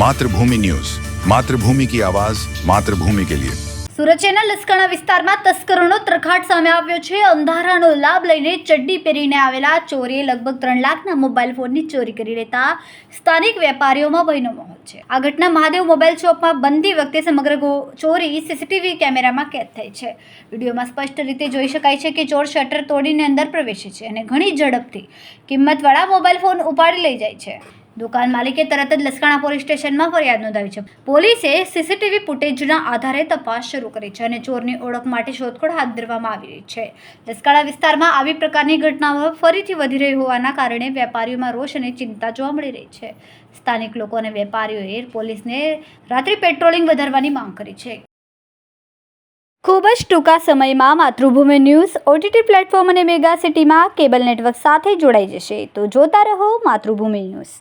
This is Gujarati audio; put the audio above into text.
માતૃભૂમિ ન્યૂઝ. માતૃભૂમિ કી આવાજ, માતૃભૂમિ કે લિયે. સુરતના લસકાણા વિસ્તારમાં તસ્કરોનો તરખાટ સામે આવ્યો છે. અંધારાનો લાભ લઈને ચડ્ડી પહેરીને આવેલા ચોરીએ લગભગ ત્રણ લાખના મોબાઈલ ફોનની ચોરી કરી લેતા સ્થાનિક વેપારીઓમાં ભયનો માહોલ છે. આ ઘટના મહાદેવ મોબાઈલ શોપમાં બંધી વખતે સમગ્ર ચોરી સીસીટીવી કેમેરામાં કેદ થઈ છે. વિડીયોમાં સ્પષ્ટ રીતે જોઈ શકાય છે કે ચોર શટર તોડીને અંદર પ્રવેશે છે અને ઘણી ઝડપથી કિંમતવાળા મોબાઈલ ફોન ઉપાડી લઈ જાય છે. દુકાન માલિકે તરત જ લસકાણા પોલીસ સ્ટેશનમાં ફરિયાદ નોંધાવી છે. પોલીસે સીસીટીવી ફૂટેજના આધારે તપાસ શરૂ કરી છે અને ચોરની ઓળખ માટે શોધખોળ હાથ ધરવામાં આવી રહી છે. લસકાણા વિસ્તારમાં આવી પ્રકારની ઘટનાઓ ફરીથી વધી રહી હોવાના કારણે વેપારીઓમાં રોષ અને ચિંતા જોવા મળી રહી છે. સ્થાનિક લોકો અને વેપારીઓએ પોલીસને રાત્રિ પેટ્રોલિંગ વધારવાની માંગ કરી છે. ખૂબ જ ટૂંકા સમયમાં માતૃભૂમિ ન્યૂઝ, ઓટીટી પ્લેટફોર્મ અને મેગા સિટીમાં કેબલ નેટવર્ક સાથે જોડાઈ જશે. તો જોતા રહો માતૃભૂમિ ન્યૂઝ.